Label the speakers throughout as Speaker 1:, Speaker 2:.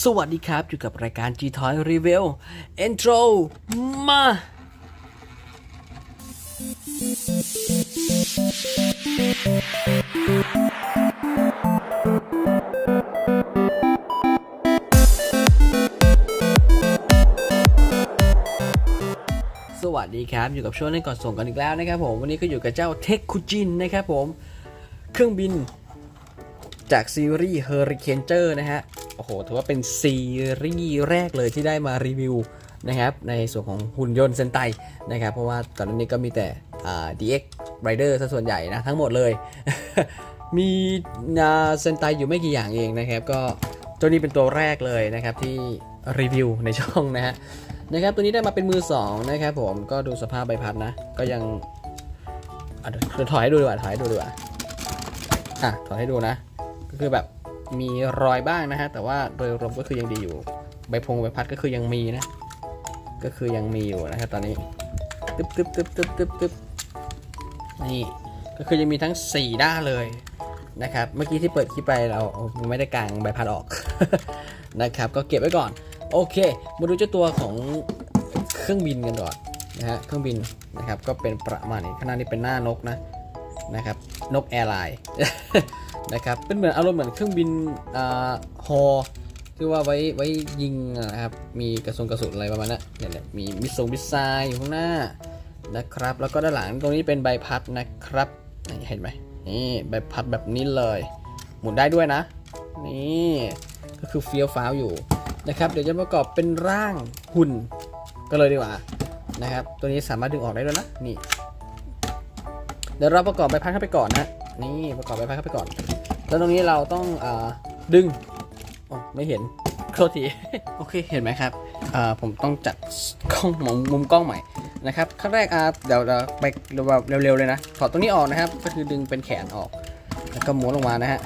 Speaker 1: สวัสดีครับ อยู่กับรายการ G Toy Review Intro มา สวัสดีครับ อยู่กับช่วงเล่นก่อนส่งกันอีกแล้วนะครับผม วันนี้ก็อยู่กับเจ้าเทคคุจินนะครับผม เครื่องบินจากซีรีส์ Hurricaneer นะฮะ อ้โหถือว่าเป็นซีรีส์แรกเลยที่ได้มารีวิวนะครับในส่วนของหุ่นยนต์เซนไตนะครับเพราะว่าก่อนหน้านี้ก็มีแต่ DX Rider ซะส่วนใหญ่นะทั้งหมดเลย มีนาเซนไตอยู่ไม่กี่อย่างเองนะครับ ก็ตัวนี้เป็นตัวแรกเลยนะครับที่รีวิวในช่องนะฮะนะครับตัวนี้ได้มาเป็นมือ2นะครับผมก็ดูสภาพใบพัดนะ ก็ยังอถอยให้ดูดีกว่าถอยให้ดูดีกว่าอะถอยให้ดูนะ ก็คือแบบ มีรอยบ้างนะฮะ แต่ว่าโดยรวมก็คือยังดีอยู่ ใบพงใบพัดก็คือยังมีนะ ก็คือยังมีอยู่นะครับตอนนี้ตึ๊บตึ๊บตึ๊บตึ๊บตึ๊บตึ๊บนี่ก็คือยังมีทั้ง 4 ด้านเลยนะครับ เมื่อกี้ที่เปิดคลิปไปเราไม่ได้กางใบพัดออกนะครับ ก็เก็บไว้ก่อน โอเค มาดูเจ้าตัวของเครื่องบินกันก่อนนะฮะ เครื่องบินนะครับ ก็เป็นประมาณนี้ข้างนี้เป็นหน้านกนะนะครับ นกแอร์ไลน์ นะครับเป็นเหมือนอารมณ์เหมือนเครื่องบินอ่าฮอที่ว่าไว้ไว้ยิงนะครับมีกระสุนกระสุนอะไรประมาณนั้นเนี่ยแหละมีมิสซงมิสไซล์อยู่ข้างหน้านะครับ แล้วก็ด้านหลังตรงนี้เป็นใบพัดนะครับเห็นไหมนี่ใบพัดแบบนี้เลย หมุนได้ด้วยนะ นี่ก็คือเฟี้ยวฟ้าวอยู่นะครับ เดี๋ยวจะประกอบเป็นร่างหุ่นก็เลยดีกว่านะครับ ตัวนี้สามารถดึงออกได้ด้วยนะนี่เดี๋ยวเราประกอบใบพัดเข้าไปก่อนนะ นี่ประกอบใบพัดเข้าไปก่อน แล้วตรงนี้เราต้องอดึงอ๋อไม่เห็นโทษทีโอเคเห็นไหมครับผมต้องจัดกล้องมุมมุมกล้องใหม่นะครับขั้นแรกอ่าเดี๋ยวเราไปแบบเร็วๆเลยนะถอดตรงนี้ออกนะครับ ก็คือดึงเป็นแขนออก แล้วก็ม้วนลงมานะฮะ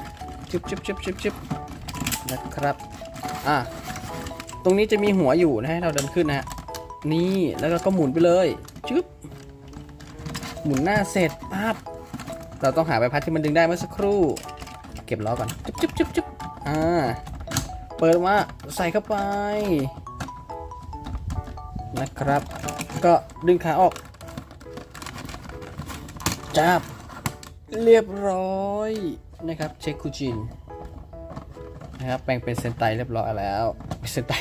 Speaker 1: ชิบชิบชิบชิบชิบนะครับอ่าตรงนี้จะมีหัวอยู่นะให้เราเดินขึ้นนะฮะนี่แล้วก็ก็หมุนไปเลยชึบหมุนหน้าเสร็จปั๊บ เราต้องหาใบพัดที่มันดึงได้เมื่อสักครู่ เก็บล้อก่อน จุ๊บจุ๊บจุ๊บจุ๊บอ่า เปิดออกมาใส่เข้าไป นะครับ ก็ดึงขาออก จับ เรียบร้อยนะครับ เช็คคูจินนะครับแปลงเป็นเซนไตเรียบร้อยแล้วเซนไต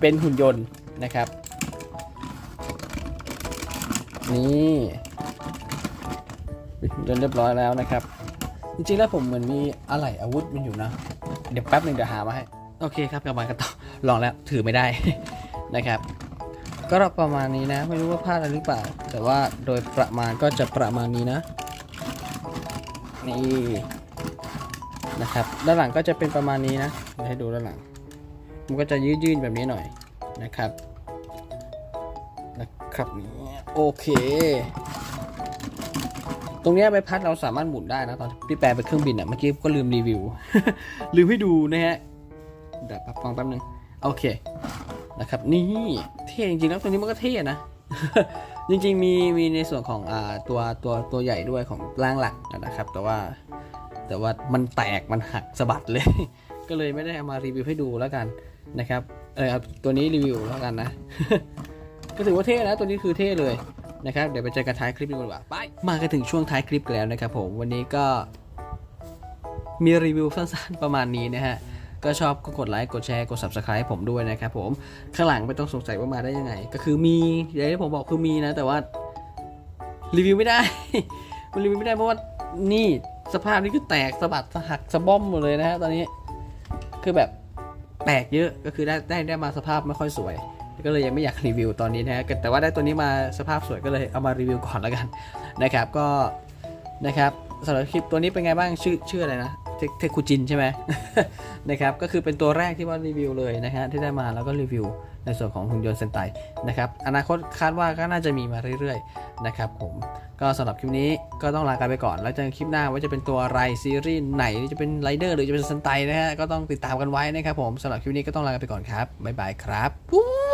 Speaker 1: เป็นหุ่นยนต์นะครับ นี่ จนเรียบร้อยแล้วนะครับ จริงๆแล้วผมเหมือนมีอะไรอาวุธมันอยู่นะ เดี๋ยวแป๊บหนึ่งเดี๋ยวหามาให้ โอเคครับกลับมากันต่อลองแล้วถือไม่ได้ นะครับ ก็ประมาณนี้นะ ไม่รู้ว่าพลาดอะไรหรือเปล่า แต่ว่าโดยประมาณก็จะประมาณนี้นะ นี่นะครับ ด้านหลังก็จะเป็นประมาณนี้นะให้ดูด้านหลัง มันก็จะยืดๆแบบนี้หน่อยนะครับนะครับนี่โอเค ตรงนี้ใบพัดเราสามารถหมุนได้นะตอนที่แปลเป็นเครื่องบินอะเมื่อกี้ก็ลืมรีวิว ลืมให้ดูนะฮะเดี๋ยวฟังแป๊บนึงโอเคนะครับนี่เท่จริงๆแล้วตัวนี้มันก็เท่นะจริงๆมีมีในส่วนของอ่าตัวตัวตัวใหญ่ด้วยของร่างหลักนะครับ แต่ว่าแต่ว่ามันแตกมันหักสะบัดเลย ก็เลยไม่ได้เอามารีวิวให้ดูแล้วกันนะครับเออตัวนี้รีวิวแล้วกันนะ ก็ถือว่าเท่นะตัวนี้คือเท่เลย นะครับเดี๋ยวไปเจอกันท้ายคลิปดีกว่าไปมากันถึงช่วงท้ายคลิปแล้วนะครับผมวันนี้ก็มีรีวิวสั้นๆประมาณนี้นะฮะก็ชอบก็กดไลค์กดแชร์กด subscribe ผมด้วยนะครับผมข้างหลังไม่ต้องสงสัยว่ามาได้ยังไง ก็คือมีอย่างที่ผมบอกคือมีนะ แต่ว่ารีวิวไม่ได้มันรีวิวไม่ได้เพราะว่านี่สภาพนี้คือแตกสะบัดสะหักสะบ้อมหมดเลยนะฮะตอนนี้คือแบบแตกเยอะก็คือได้ได้ได้มาสภาพไม่ค่อยสวย ก็เลยยังไม่อยากรีวิวตอนนี้นะฮะแต่ว่าได้ตัวนี้มาสภาพสวยก็เลยเอามารีวิวก่อนแล้วกันนะครับก็นะครับสำหรับคลิปตัวนี้เป็นไงบ้างชื่อชื่ออะไรนะเทคุจินใช่ไหมนะครับก็คือเป็นตัวแรกที่ว่ารีวิวเลยนะฮะที่ได้มาแล้วก็รีวิวในส่วนของหุ่นยนต์เซนไตนะครับอนาคตคาดว่าก็น่าจะมีมาเรื่อยๆนะครับผมก็สำหรับคลิปนี้ก็ต้องลากันไปก่อน แล้วเจอคลิปหน้าว่าจะเป็นตัวอะไรซีรีส์ไหนจะเป็นไรเดอร์หรือจะเป็นเซนไตนะฮะก็ต้องติดตามกันไว้นะครับผมสำหรับคลิปนี้ก็ต้องลากันไปก่อนครับบ๊ายบายครับ